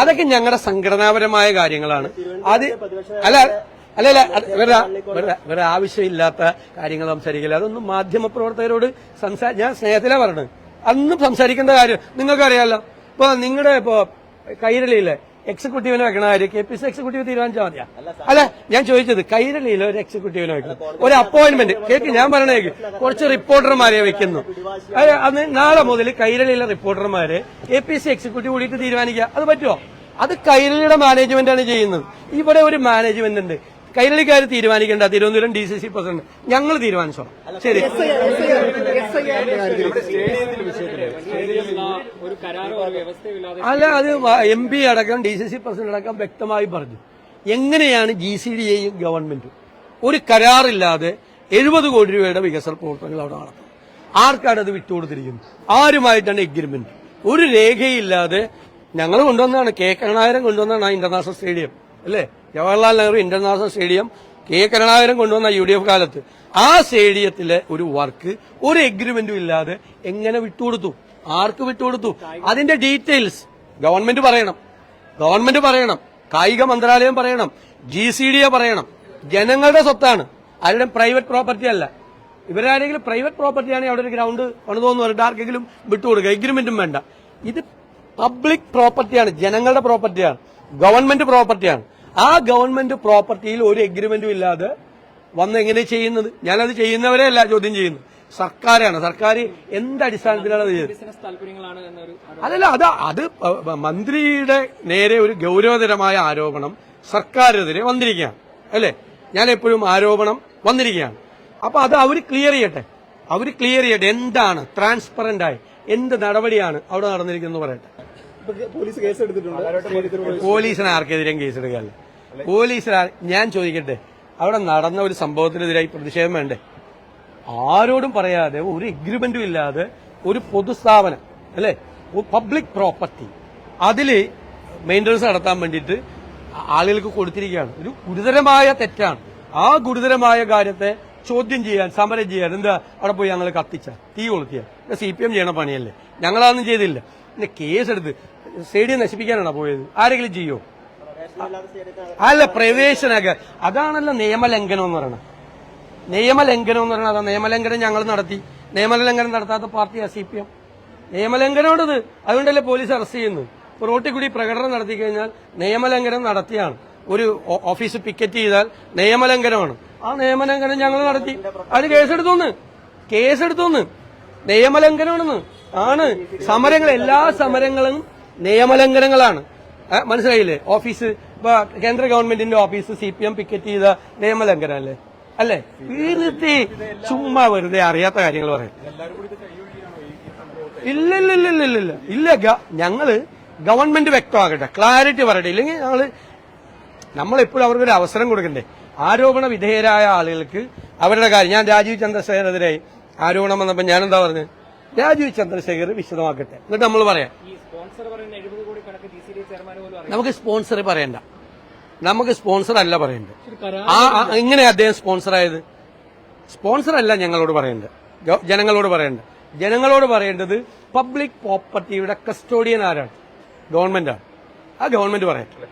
അതൊക്കെ ഞങ്ങളുടെ സംഘടനാപരമായ കാര്യങ്ങളാണ്. അത് അല്ല അല്ല അല്ല വേറെ വേറെ ആവശ്യമില്ലാത്ത കാര്യങ്ങൾ സംസാരിക്കില്ല? അതൊന്നും മാധ്യമ പ്രവർത്തകരോട് സംസാ ഞാൻ സ്നേഹത്തിലാ പറഞ്ഞത് അന്നും സംസാരിക്കേണ്ട കാര്യം നിങ്ങൾക്കറിയാലോ. ഇപ്പൊ നിങ്ങളുടെ ഇപ്പോ കൈരളിയിലെ എക്സിക്യൂട്ടീവിനെ വെക്കണ കാര്യം കെ പി സി എക്സിക്യൂട്ടീവ് തീരുമാനിച്ചാൽ മതിയാ. അല്ല ഞാൻ ചോദിച്ചത് കൈരളിയിൽ ഒരു എക്സിക്യൂട്ടീവിനെ വെക്കണം ഒരു അപ്പോയിന്റ്മെന്റ് കേക്ക് ഞാൻ പറയണേക്ക്. കുറച്ച് റിപ്പോർട്ടർമാരെ വെക്കുന്നു. അന്ന് നാളെ മുതൽ കൈരളിയിലെ റിപ്പോർട്ടർമാരെ കെ പി സി എക്സിക്യൂട്ടീവ് കൂടിയിട്ട് തീരുമാനിക്കുക. അത് പറ്റുമോ അത് കൈരളിയുടെ മാനേജ്മെന്റ് ആണ് ചെയ്യുന്നത്. ഇവിടെ ഒരു മാനേജ്മെന്റ് ഉണ്ട്. കൈരളിക്കാർ തീരുമാനിക്കേണ്ട Thiruvananthapuram D C C president ഞങ്ങൾ തീരുമാനിച്ചോളാം. ശരി. ഒരു കരാറോ ഒരു വ്യവസ്ഥയോ അല്ല അത് എം പി അടക്കം ഡി സി സി പ്രസിഡന്റ് അടക്കം വ്യക്തമായി പറഞ്ഞു. എങ്ങനെയാണ് ജി സി ഡി എയും ഗവൺമെന്റും? ഒരു കരാറില്ലാതെ എഴുപത് കോടി രൂപയുടെ വികസന പ്രവർത്തനങ്ങൾ അവിടെ നടത്തും ആർക്കാണ് അത് വിട്ടുകൊടുത്തിരിക്കുന്നത്? ആരുമായിട്ടാണ് എഗ്രിമെന്റ് ഒരു രേഖയില്ലാതെ ഞങ്ങൾ കൊണ്ടുവന്നതാണ് കെ കണായിരം കൊണ്ടുവന്നതാണ് ആ ഇന്റർനാഷണൽ സ്റ്റേഡിയം അല്ലേ? Jawaharlal Nehru international stadium K Karunakaran കൊണ്ടുവന്ന യു ഡി എഫ് കാലത്ത്. ആ സ്റ്റേഡിയത്തിലെ ഒരു വർക്ക് ഒരു എഗ്രിമെന്റും ഇല്ലാതെ എങ്ങനെ വിട്ടുകൊടുത്തു? ആർക്ക് വിട്ടുകൊടുത്തു? അതിന്റെ ഡീറ്റെയിൽസ് ഗവൺമെന്റ് പറയണം. ഗവൺമെന്റ് പറയണം. കായിക മന്ത്രാലയം പറയണം. ജി സി ഡി എ പറയണം. ജനങ്ങളുടെ സ്വത്താണ്. ആരുടെ പ്രൈവറ്റ് പ്രോപ്പർട്ടി അല്ല. ഇവരാരെങ്കിലും പ്രൈവറ്റ് പ്രോപ്പർട്ടി അവിടെ ഒരു ഗ്രൗണ്ട് പണിതോന്ന് പറഞ്ഞിട്ട് ആർക്കെങ്കിലും വിട്ടുകൊടുക്കുക. എഗ്രിമെന്റും വേണ്ട. ഇത് പബ്ലിക് പ്രോപ്പർട്ടിയാണ് ജനങ്ങളുടെ പ്രോപ്പർട്ടിയാണ് ഗവൺമെന്റ് പ്രോപ്പർട്ടിയാണ് ആ ഗവൺമെന്റ് പ്രോപ്പർട്ടിയിൽ ഒരു എഗ്രിമെന്റും ഇല്ലാതെ വന്ന് എങ്ങനെ ചെയ്യുന്നത്? ഞാനത് ചെയ്യുന്നവരെ അല്ല ചോദ്യം ചെയ്യുന്നത്. സർക്കാരാണ്. സർക്കാർ എന്ത് അടിസ്ഥാനത്തിലാണ് അത് ചെയ്തത്? അതല്ല അത് അത് മന്ത്രിയുടെ നേരെ ഒരു ഗൗരവതരമായ ആരോപണം സർക്കാരിനെതിരെ വന്നിരിക്കുകയാണ്. അല്ലേ? ഞാൻ എപ്പോഴും ആരോപണം വന്നിരിക്കുകയാണ്. അപ്പൊ അത് അവർ ക്ലിയർ ചെയ്യട്ടെ. അവർ ക്ലിയർ ചെയ്യട്ടെ. എന്താണ്? ട്രാൻസ്പെറന്റ് ആയി. എന്ത് നടപടിയാണ് അവിടെ നടന്നിരിക്കുന്നത് പറയട്ടെ. പോലീസ് കേസ് എടുത്തിട്ടുണ്ട് പോലീസിന് ആർക്കെതിരെയും കേസെടുക്കാല്ല പോലീസിന് ആർ- ഞാൻ ചോദിക്കട്ടെ. അവിടെ നടന്ന ഒരു സംഭവത്തിനെതിരായി പ്രതിഷേധം വേണ്ടേ? ആരോടും പറയാതെ ഒരു എഗ്രിമെന്റും ഇല്ലാതെ ഒരു പൊതുസ്ഥാപനം അല്ലെ? പബ്ലിക് പ്രോപ്പർട്ടി അതിൽ മെയിന്റനൻസ് നടത്താൻ വേണ്ടിയിട്ട് ആളുകൾക്ക് കൊടുത്തിരിക്കുകയാണ്. ഒരു ഗുരുതരമായ തെറ്റാണ്. ആ ഗുരുതരമായ കാര്യത്തെ ചോദ്യം ചെയ്യാൻ സമരം ചെയ്യാൻ എന്താ അവിടെ പോയി ഞങ്ങൾ കത്തിച്ച? തീ കൊളുത്തിയ? സി പി എം ചെയ്യണ പണിയല്ലേ? ഞങ്ങളതൊന്നും ചെയ്തില്ല. പിന്നെ കേസെടുത്ത് സ്റ്റേഡിയം നശിപ്പിക്കാനാണോ പോയത്? ആരെങ്കിലും ചെയ്യോ? അല്ല പ്രവേശനക അതാണല്ലോ നിയമലംഘനം എന്ന് പറയുന്നത് നിയമലംഘനം എന്ന് പറയുന്നത് അതാ നിയമലംഘനം ഞങ്ങൾ നടത്തി. നിയമലംഘനം നടത്താത്ത പാർട്ടിയാ സി പി എം. നിയമലംഘനമാണത്. അതുകൊണ്ടല്ലേ പോലീസ് അറസ്റ്റ് ചെയ്യുന്നത്? റോട്ടിൽ കൂടി പ്രകടനം നടത്തി കഴിഞ്ഞാൽ നിയമലംഘനം നടത്തിയാണ്. ഒരു ഓഫീസ് പിക്കറ്റ് ചെയ്താൽ നിയമലംഘനമാണ്. ആ നിയമലംഘനം ഞങ്ങൾ നടത്തി. അതിന് കേസെടുത്തോന്ന്? കേസെടുത്തോന്ന്? നിയമലംഘനമാണെന്ന്. ആണ്. സമരങ്ങൾ എല്ലാ സമരങ്ങളും നിയമലംഘനങ്ങളാണ്. മനസ്സിലായില്ലേ? ഓഫീസ് ഇപ്പൊ കേന്ദ്ര ഗവൺമെന്റിന്റെ office C P M picket ചെയ്ത നിയമലംഘനം അല്ലേ? വെറുതെ ചുമ്മാ വെറുതെ അറിയാത്ത കാര്യങ്ങൾ പറയാം. ഇല്ല ഇല്ല ഇല്ല ഇല്ല ഇല്ല ഇല്ല ഞങ്ങൾ ഗവൺമെന്റ് വ്യക്തമാകട്ടെ ക്ലാരിറ്റി പറയട്ടെ. ഇല്ലെങ്കിൽ ഞങ്ങൾ നമ്മളെപ്പോഴും അവർക്കൊരു അവസരം കൊടുക്കണ്ടേ? ആരോപണ വിധേയരായ ആളുകൾക്ക് അവരുടെ കാര്യം. ഞാൻ രാജീവ് ചന്ദ്രശേഖരനെതിരായി ആരോപണം ഞാൻ എന്താ പറഞ്ഞത്? രാജീവ് ചന്ദ്രശേഖർ വിശദമാക്കട്ടെ. എന്നിട്ട് നമ്മൾ പറയാം. നമുക്ക് സ്പോൺസർ പറയണ്ട. നമുക്ക് സ്പോൺസർ അല്ല പറയേണ്ടത്. ഒരു ആ ഇങ്ങനെ എങ്ങനെ അദ്ദേഹം സ്പോൺസർ ആയത് സ്പോൺസർ അല്ല ഞങ്ങളോട് പറയേണ്ടത്. ജനങ്ങളോട് പറയേണ്ടത്. ജനങ്ങളോട് പറയേണ്ടത് പബ്ലിക് പ്രോപ്പർട്ടിയുടെ കസ്റ്റോഡിയൻ ആരാണ്? ഗവൺമെന്റാണ്. ആ ഗവൺമെന്റ് പറയട്ടെ.